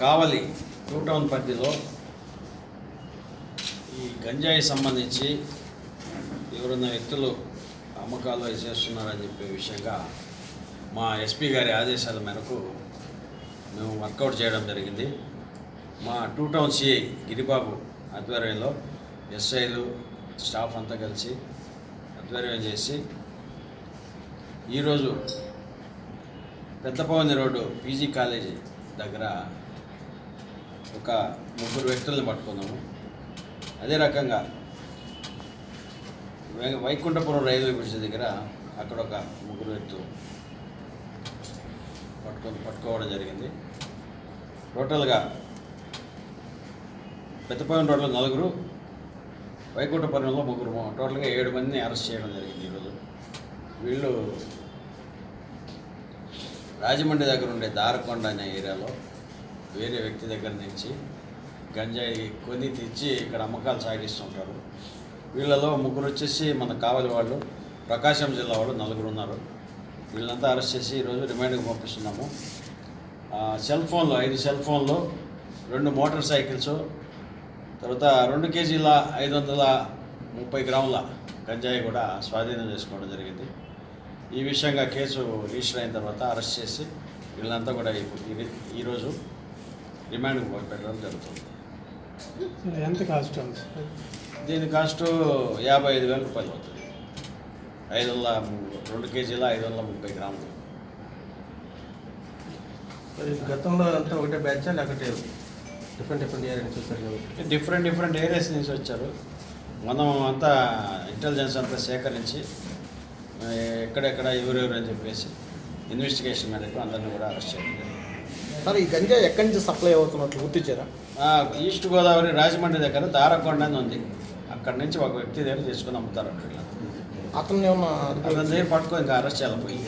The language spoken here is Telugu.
కావలి టూ టౌన్ పరిధిలో ఈ గంజాయి సంబంధించి ఎవరున్న వ్యక్తులు అమ్మకాలు చేస్తున్నారని చెప్పే విషయంగా మా ఎస్పీ గారి ఆదేశాల మేరకు మేము వర్కౌట్ చేయడం జరిగింది. మా టూ టౌన్ సిఐ గిరిబాబు ఆధ్వర్యంలో ఎస్ఐలు స్టాఫ్ అంతా కలిసి ఆధ్వర్యం చేసి ఈరోజు పెద్దపవని రోడ్డు పీజీ కాలేజీ దగ్గర ఒక ముగ్గురు వ్యక్తులను పట్టుకున్నాము అదే రకంగా వైకుంఠపురం రైల్వే బ్రిడ్జ్ దగ్గర అక్కడ ఒక ముగ్గురు వ్యక్తులు పట్టుకొని పట్టుకోవడం జరిగింది. టోటల్గా పెద్దపల్లి రోడ్లో నలుగురు వైకుంఠపురంలో ముగ్గురు టోటల్గా ఏడు మందిని అరెస్ట్ చేయడం జరిగింది ఈరోజు వీళ్ళు రాజమండ్రి దగ్గర ఉండే దారకొండ అనే ఏరియాలో వేరే వ్యక్తి దగ్గర నుంచి గంజాయి కొని తెచ్చి ఇక్కడ అమ్మకాలు సాగిస్తుంటారు. వీళ్ళలో ముగ్గురు వచ్చేసి మన కావలి వాళ్ళు ప్రకాశం జిల్లా వాళ్ళు నలుగురు ఉన్నారు. వీళ్ళంతా అరెస్ట్ చేసి ఈరోజు రిమాండ్కి పంపిస్తున్నాము. సెల్ ఫోన్లు ఐదు సెల్ ఫోన్లు రెండు మోటార్ సైకిల్స్ తర్వాత రెండు కేజీల ఐదు వందల ముప్పై గ్రాముల గంజాయి కూడా స్వాధీనం చేసుకోవడం జరిగింది. ఈ విషయంగా కేసు రిజిస్టర్ అయిన తర్వాత అరెస్ట్ చేసి వీళ్ళంతా కూడా ఈరోజు రిమాండ్కి పెట్టడం జరుగుతుంది. ఎంత కాస్ట్ ఉంది? దీని కాస్ట్ యాభై ఐదు వేల రూపాయలు అవుతుంది. ఐదు వందల రెండు కేజీల ఐదు వందల ముప్పై గ్రాములు. మరి గతంలో అంతా ఒకటే బ్యాచా లేకపోతే డిఫరెంట్ డిఫరెంట్ ఏరియా నుంచి వచ్చారు డిఫరెంట్ డిఫరెంట్ ఏరియాస్ నుంచి వచ్చారు. మనం అంతా ఇంటెలిజెన్స్ అంతా సేకరించి ఎక్కడెక్కడ ఎవరెవరు అని చెప్పేసి ఇన్వెస్టిగేషన్ మేరకు అందరిని కూడా అరెస్ట్ చేయడం జరిగింది. సార్ ఈ గంజా ఎక్కడి నుంచి సప్లై అవుతున్నట్లు గుర్తించారా ఆ, ఈస్ట్ గోదావరి రాజమండ్రి దగ్గర దారకొండ అని ఉంది. అక్కడి నుంచి ఒక వ్యక్తి దగ్గర తీసుకొని అమ్ముతారు వీళ్ళంతా అతను ఏమన్నా పట్టుకొని ఇంకా అరెస్ట్ చేయాలి పోయి.